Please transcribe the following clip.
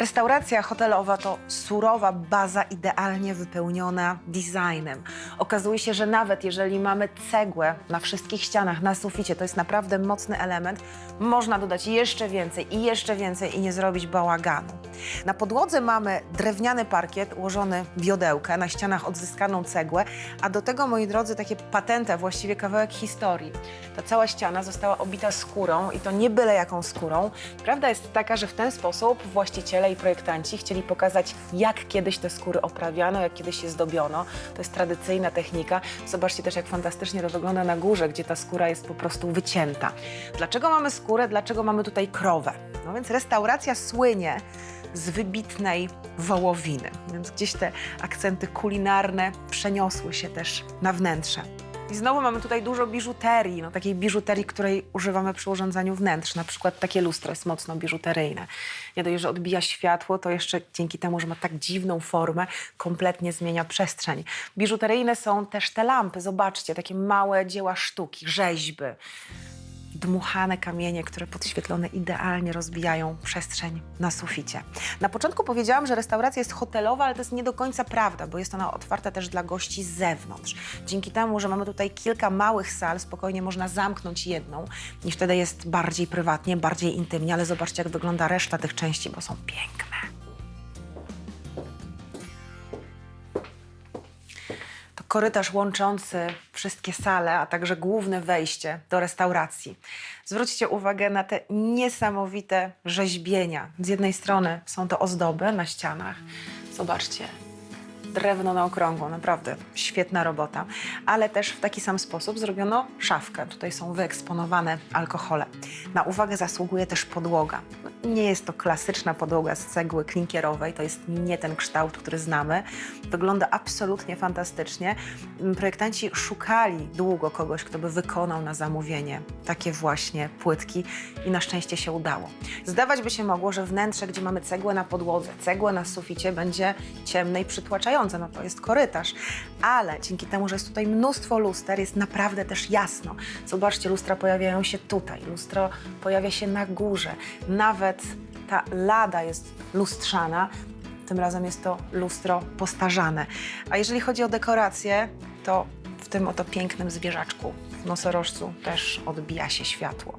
Restauracja hotelowa to surowa baza idealnie wypełniona designem. Okazuje się, że nawet jeżeli mamy cegłę na wszystkich ścianach, na suficie, to jest naprawdę mocny element, można dodać jeszcze więcej i jeszcze więcej i nie zrobić bałaganu. Na podłodze mamy drewniany parkiet ułożony w jodełkę, na ścianach odzyskaną cegłę, a do tego, moi drodzy, takie patente, właściwie kawałek historii. Ta cała ściana została obita skórą i to nie byle jaką skórą. Prawda jest taka, że w ten sposób właściciele i projektanci chcieli pokazać, jak kiedyś te skóry oprawiano, jak kiedyś je zdobiono. To jest tradycyjna technika. Zobaczcie też, jak fantastycznie to wygląda na górze, gdzie ta skóra jest po prostu wycięta. Dlaczego mamy skórę? Dlaczego mamy tutaj krowę? No więc restauracja słynie z wybitnej wołowiny. Więc gdzieś te akcenty kulinarne przeniosły się też na wnętrze. I znowu mamy tutaj dużo biżuterii, no takiej biżuterii, której używamy przy urządzaniu wnętrz. Na przykład takie lustro jest mocno biżuteryjne. Nie dość, że odbija światło, to jeszcze dzięki temu, że ma tak dziwną formę, kompletnie zmienia przestrzeń. Biżuteryjne są też te lampy. Zobaczcie, takie małe dzieła sztuki, rzeźby dmuchane kamienie, które podświetlone idealnie rozbijają przestrzeń na suficie. Na początku powiedziałam, że restauracja jest hotelowa, ale to jest nie do końca prawda, bo jest ona otwarta też dla gości z zewnątrz. Dzięki temu, że mamy tutaj kilka małych sal, spokojnie można zamknąć jedną i wtedy jest bardziej prywatnie, bardziej intymnie, ale zobaczcie, jak wygląda reszta tych części, bo są piękne. Korytarz łączący wszystkie sale, a także główne wejście do restauracji. Zwróćcie uwagę na te niesamowite rzeźbienia. Z jednej strony są to ozdoby na ścianach. Zobaczcie, drewno na okrągło, naprawdę świetna robota. Ale też w taki sam sposób zrobiono szafkę. Tutaj są wyeksponowane alkohole. Na uwagę zasługuje też podłoga. Nie jest to klasyczna podłoga z cegły klinkierowej, to jest nie ten kształt, który znamy. Wygląda absolutnie fantastycznie. Projektanci szukali długo kogoś, kto by wykonał na zamówienie takie właśnie płytki i na szczęście się udało. Zdawać by się mogło, że wnętrze, gdzie mamy cegłę na podłodze, cegłę na suficie będzie ciemne i przytłaczające, no to jest korytarz. Ale dzięki temu, że jest tutaj mnóstwo luster, jest naprawdę też jasno. Zobaczcie, lustra pojawiają się tutaj, lustro pojawia się na górze. Nawet ta lada jest lustrzana, tym razem jest to lustro postarzane. A jeżeli chodzi o dekorację, to w tym oto pięknym zwierzaczku, w nosorożcu, też odbija się światło.